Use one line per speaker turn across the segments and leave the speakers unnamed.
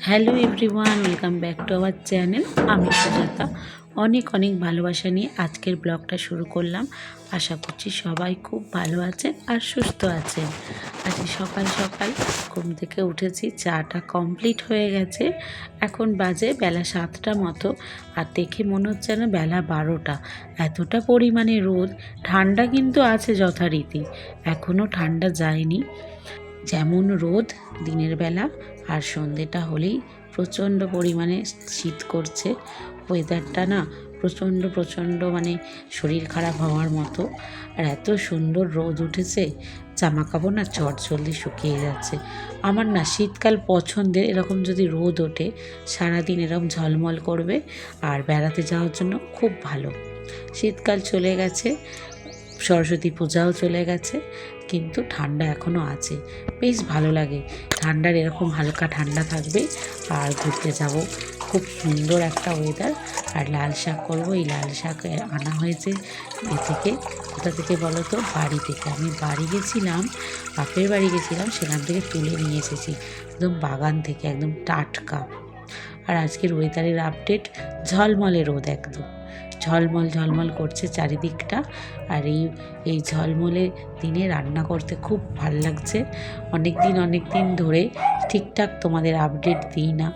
Hello everyone, welcome back to our channel. আমি সুজাতা। অনেক অনেক ভালোবাসা নিয়ে আজকের ব্লগটা শুরু করলাম। আশা করছি সবাই খুব ভালো আছেন আর সুস্থ আছেন। আজকে সকাল সকাল ঘুম থেকে উঠেছি, চাটা কমপ্লিট হয়ে গেছে। এখন বাজে বেলা সাতটা মতো আর দেখে মনে হচ্ছে না বেলা বারোটা। এতটা পরিমাণে রোদ, ঠান্ডা কিন্তু আছে যথারীতি। এখনও ঠান্ডা যায়নি। যেমন রোদ দিনের বেলা আর সন্ধেটা হলেই প্রচণ্ড পরিমাণে শীত করছে। ওয়েদারটা না প্রচণ্ড প্রচণ্ড মানে শরীর খারাপ হওয়ার মতো। আর এত সুন্দর রোদ উঠেছে জামা কাপড় না চট জলদি শুকিয়ে যাচ্ছে। আমার না শীতকাল পছন্দের এরকম যদি রোদ ওঠে, সারাদিন এরকম ঝলমল করবে আর বেড়াতে যাওয়ার জন্য খুব ভালো। শীতকাল চলে গেছে, সরস্বতী পূজাও চলে গেছে কিন্তু ঠান্ডা এখনও আছে। বেশ ভালো লাগে। ঠান্ডার এরকম হালকা ঠান্ডা থাকবে আর ঘুরতে যাব। খুব সুন্দর একটা ওয়েদার আর লাল শাক করব। এই লাল শাক আনা হয়েছে এ থেকে। কোথা থেকে বলো তো? বাড়ি থেকে। আমি বাড়ি গেছিলাম, বাপের বাড়ি গেছিলাম, সেখান থেকে তুলে নিয়ে এসেছি। একদম বাগান থেকে, একদম টাটকা। আর আজকের ওয়েদারের আপডেট ঝলমলে রোদ একদম। ঝলমল ঝলমল করছে চারিদিকটা। আর এই এই ঝলমলে দিনে রান্না করতে খুব ভালো লাগছে। অনেক দিন অনেক দিন ধরে ঠিকঠাক তোমাদের আপডেট দিই না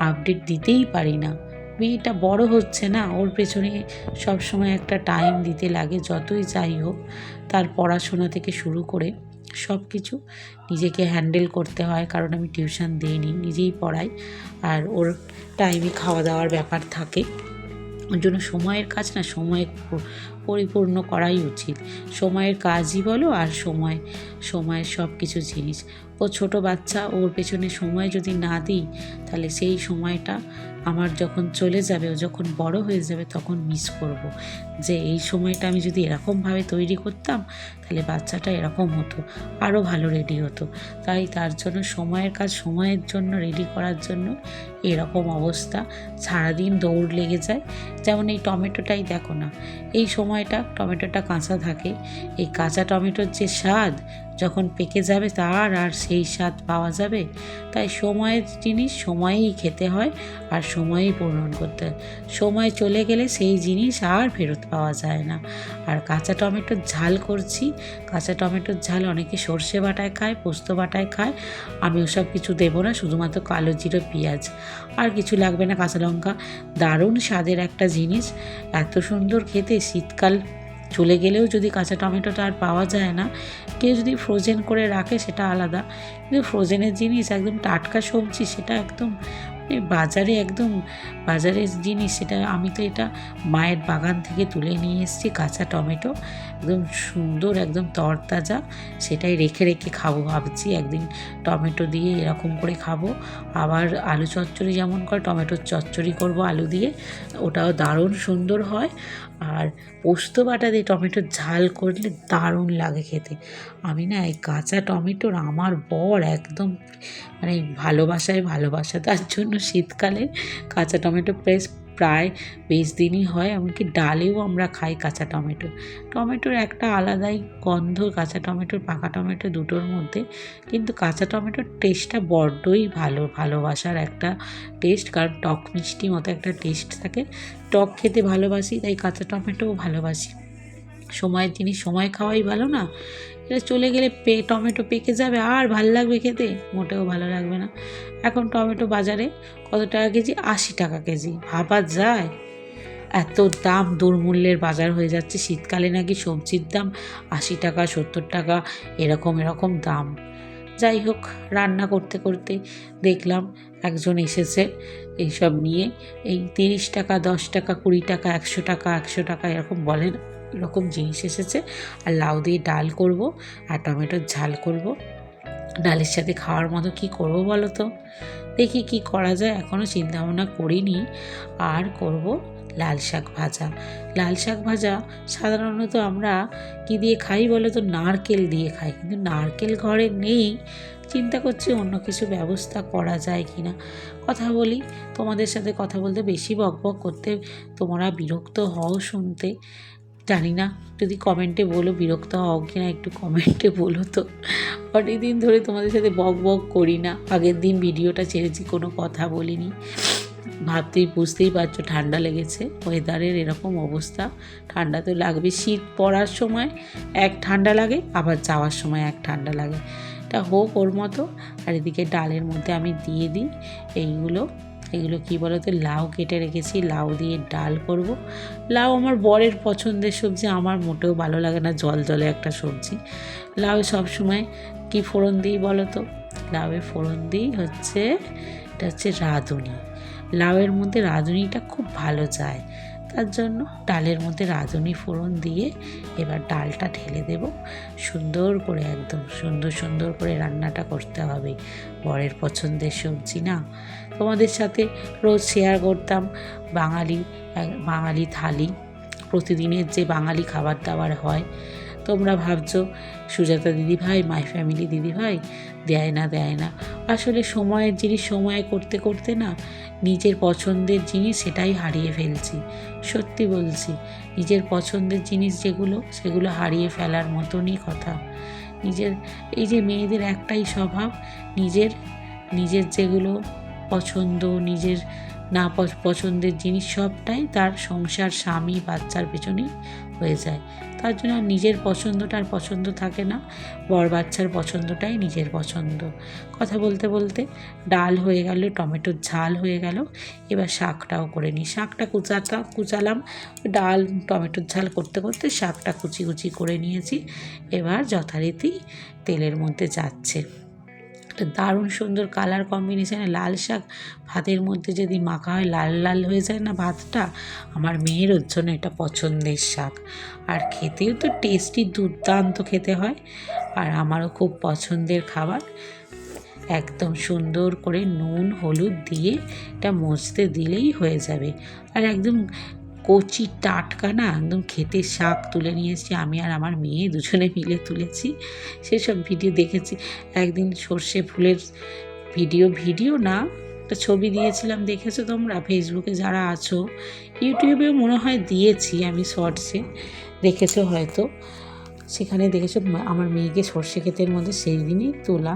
আপডেট দিতেই পারি না। মেয়েটা বড় হচ্ছে না, ওর পেছনে সব সময় একটা টাইম দিতে লাগে, যতই যাই হোক, তার পড়াশোনা থেকে শুরু করে সব কিছু নিজেকে হ্যান্ডেল করতে হয়, কারণ আমি টিউশন দিইনি, নিজেই পড়াই। আর ওর টাইমে খাওয়া দাওয়ার ব্যাপার থাকে। জন্য সময়ের কাজ না, সময়ে পরিপূর্ণ করাই উচিত। সময়ের কাজই বলো আর সময়, সময়ের সব কিছু জিনিস। ও ছোট বাচ্চা, ওর পেছনে সময় যদি না দিই, তাহলে সেই সময়টা আমার যখন চলে যাবে ও যখন বড় হয়ে যাবে তখন মিস করব। যে এই সময়টা আমি যদি এরকমভাবে তৈরি করতাম, তাহলে বাচ্চাটা এরকম হতো, আরও ভালো রেডি হতো। তাই তার জন্য সময়ের কাজ, সময়ের জন্য রেডি করার জন্য এরকম অবস্থা। সারাদিন দৌড় লেগে যায়। যেমন এই টমেটোটাই দেখো না, এই সময়টা টমেটোটা কাঁচা থাকে। এই কাঁচা টমেটোর যে স্বাদ যখন পেকে যাবে তার আর সেই স্বাদ পাওয়া যাবে। তাই সময়ের জিনিস সময়েই খেতে হয় আর সময়েই পূরণ করতে হয়। সময় চলে গেলে সেই জিনিস আর ফেরত পাওয়া যায় না। আর কাঁচা টমেটোর ঝাল করছি। কাঁচা টমেটোর ঝাল অনেকে সর্ষে বাটায় খায়, পোস্ত বাটায় খায়। আমি ওসব কিছু দেবো না, শুধুমাত্র কালো জিরো পেঁয়াজ। আর কিছু লাগবে না কাঁচা লঙ্কা। দারুণ স্বাদের একটা জিনিস। এত সুন্দর খেতে শীতকাল চলে গেলেও যদি কাঁচা টমেটোটা আর পাওয়া যায় না, কেউ যদি ফ্রোজেন করে রাখে সেটা আলাদা। কিন্তু ফ্রোজেনের জিনিস একদম টাটকা সবজি, সেটা একদম মানে বাজারে একদম বাজারের জিনিস, সেটা আমি তো এটা মায়ের বাগান থেকে তুলে নিয়ে এসেছি কাঁচা টমেটো। একদম সুন্দর, একদম তরতাজা। সেটাই রেখে রেখে খাব ভাবছি। একদিন টমেটো দিয়ে এরকম করে খাব। আবার আলু চচ্চড়ি যেমন করে, টমেটোর চচ্চড়ি করব আলু দিয়ে। ওটাও দারুণ সুন্দর হয়। আর পোস্ত বাটা দিয়ে টমেটোর ঝাল করলে দারুণ লাগে খেতে। আমি না এই কাঁচা টমেটোর আমার বর একদম মানে ভালোবাসায় ভালোবাসা। তার জন্য শীতকালে কাঁচা টমেটো প্রেস প্রায় বেশ দিনই হয়, এমনকি ডালেও আমরা খাই কাঁচা টমেটো। টমেটোর একটা আলাদাই গন্ধ, কাঁচা টমেটোর পাকা টমেটো দুটোর মধ্যে। কিন্তু কাঁচা টমেটোর টেস্টটা বড্ডই ভালো, ভালোবাসার একটা টেস্ট কারণ টক মিষ্টি মতো একটা টেস্ট থাকে। টক খেতে ভালোবাসি, তাই কাঁচা টমেটোও ভালোবাসি। সময়ের জিনিস সময় খাওয়াই ভালো না। এটা চলে গেলে পে, টমেটো পেকে যাবে, আর ভালো লাগবে খেতে? মোটেও ভালো লাগবে না। এখন টমেটো বাজারে কত টাকা কেজি? আশি টাকা কেজি। ভাবা যায়। এত দাম দুর্মূল্যের বাজার হয়ে যাচ্ছে। শীতকালে নাকি সবজির দাম আশি টাকা, সত্তর টাকা, এরকম এরকম দাম। যাই হোক, রান্না করতে করতে দেখলাম একজন এসেছে এইসব নিয়ে। এই তিরিশ টাকা, দশ টাকা, কুড়ি টাকা, একশো টাকা একশো টাকা, এরকম বলেন এরকম জিনিস এসেছে। আর লাউ দিয়ে ডাল করব আর টমেটোর ঝাল করব। ডালের সাথে খাওয়ার মতো কি করব বলো তো? দেখি কি করা যায়। এখনও চিন্তাভাবনা করিনি। আর করব লাল শাক ভাজা। লাল শাক ভাজা সাধারণত আমরা কি দিয়ে খাই বলো তো? নারকেল দিয়ে খাই। কিন্তু নারকেল ঘরে নেই। চিন্তা করছি অন্য কিছু ব্যবস্থা করা যায় কি না? কথা বলি। তোমাদের সাথে কথা বলতে বেশি বক বক করতে তোমরা বিরক্ত হও শুনতে। জানি না যদি কমেন্টে বলো, বিরক্ত হও কি না একটু কমেন্টে বলো তো। অনেক দিন ধরে তোমাদের সাথে বক বক করি না, আগের দিন ভিডিওটা ছেড়েছি, কোনো কথা বলিনি। ভাবতেই বুঝতেই পারছ, ঠান্ডা লেগেছে ওয়েদারের এরকম অবস্থা। ঠান্ডা তো লাগবে শীত পড়ার সময় এক ঠান্ডা লাগে, আবার যাওয়ার সময় এক ঠান্ডা লাগে। এটা হোক ওর মতো, আর এদিকে ডালের মধ্যে আমি দিয়ে দিই, এইগুলো। এগুলো কি বলো তো লাউ কেটে রেখেছি, লাউ দিয়ে ডাল করব। লাউ আমার বরের পছন্দের সবজি, আমার মোটেও ভালো লাগে না, জল জলে একটা সবজি। লাউ সব সময় কি ফোড়ন দিই বলো তো লাউয়ে ফোড়ন দিই হচ্ছে, এটা হচ্ছে রাঁধুনি। লাউয়ের মধ্যে রাঁধুনিটা খুব ভালো যায়। তার জন্য। ডালের মধ্যে রাঁধুনি ফোড়ন দিয়ে এবার ডালটা ঢেলে দেব। সুন্দর করে একদম সুন্দর সুন্দর করে রান্নাটা করতে হবে। বরের পছন্দের সবজি না? তোমাদের সাথে রোজ শেয়ার করতাম বাঙালি বাঙালি থালি। প্রতিদিনের যে বাঙালি খাবার দাবার হয় তোমরা ভাবছ? সুজাতা দিদি ভাই মাই ফ্যামিলি দিদি ভাই দেয় না দেয় না। আসলে সময়ের জিনিস সময়ে করতে করতে না, নিজের পছন্দের জিনিস সেটাই হারিয়ে ফেলছি। সত্যি বলছি, নিজের পছন্দের জিনিস যেগুলো, সেগুলো হারিয়ে ফেলার মতনই কথা। নিজের, এই যে মেয়েদের একটাই স্বভাব, নিজের নিজের যেগুলো পছন্দ, নিজের না পছন্দের জিনিস সবটাই তার সংসার, স্বামী, বাচ্চার পেছনেই হয়ে যায়। তার জন্য আর নিজের পছন্দটা আর পছন্দ থাকে না। বর বাচ্চার পছন্দটাই নিজের পছন্দ। কথা বলতে বলতে ডাল হয়ে গেল, টমেটোর ঝাল হয়ে গেল। এবার শাকটাও করে নিই। শাকটা কুচাটা কুচালাম, ডাল, টমেটোর ঝাল করতে করতে শাকটা কুচি কুচি করে নিয়েছি। এবার যথারীতি তেলের মধ্যে যাচ্ছে। একটা দারুণ সুন্দর কালার কম্বিনেশানে লাল শাক ভাতের মধ্যে যদি মাখা হয়, লাল লাল হয়ে যায় না ভাতটা? আমার মেয়ের ওর জন্য এটা পছন্দের শাক। আর খেতেও তো টেস্টি দুর্দান্ত খেতে হয়। আর আমারও খুব পছন্দের খাবার। একদম সুন্দর করে নুন, হলুদ দিয়ে এটা মজতে দিলেই হয়ে যাবে। আর একদম কচি টাটকা না একদম খেতে শাক তুলে নিয়ে এসেছি। আমি আর আমার মেয়ে দুজনে মিলে তুলেছি। সেসব ভিডিও দেখেছি। একদিন সর্ষে ফুলের ভিডিও ভিডিও না, একটা ছবি দিয়েছিলাম, দেখেছ তোমরা? ফেসবুকে যারা আছো, ইউটিউবেও মনে হয় দিয়েছি আমি শর্টসে, দেখেছ হয়তো। সেখানে দেখেছ, আমার মেয়েকে সর্ষে ক্ষেতের মধ্যে সেই দিনই তোলা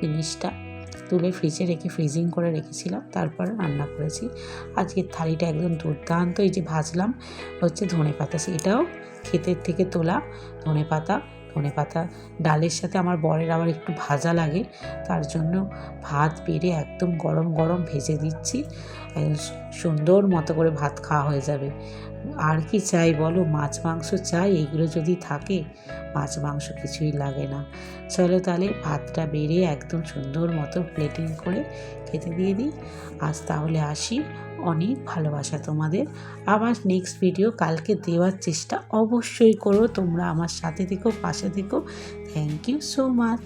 জিনিসটা। তুলে ফ্রিজে রেখে ফ্রিজিং করে রেখেছিলাম, তারপর রান্না করেছি। আজকের থালিটা একদম দুর্দান্ত, এই যে ভাজলাম, হচ্ছে ধনে পাতা সেটাও ক্ষেতের থেকে তোলা ধনে পাতা ধনে পাতা ডালের সাথে আমার বরের আবার একটু ভাজা লাগে, তার জন্য ভাত বেড়ে একদম গরম গরম ভেজে দিচ্ছি। সুন্দর মতো করে ভাত খাওয়া হয়ে যাবে। আর কি চাই বলো? মাছ মাংস চাই এইগুলো যদি থাকে, মাছ মাংস কিছুই লাগে না। চলো তাহলে ভাতটা বেড়ে একদম সুন্দর মতো প্লেটিং করে খেতে দিয়ে দিই। আজ তাহলে আসি। অনেক ভালোবাসা তোমাদের। আবার নেক্সট ভিডিও কালকে দেওয়ার চেষ্টা অবশ্যই করো, তোমরা আমার সাথে দেখো পাশে দেখো থ্যাংক ইউ সো মাচ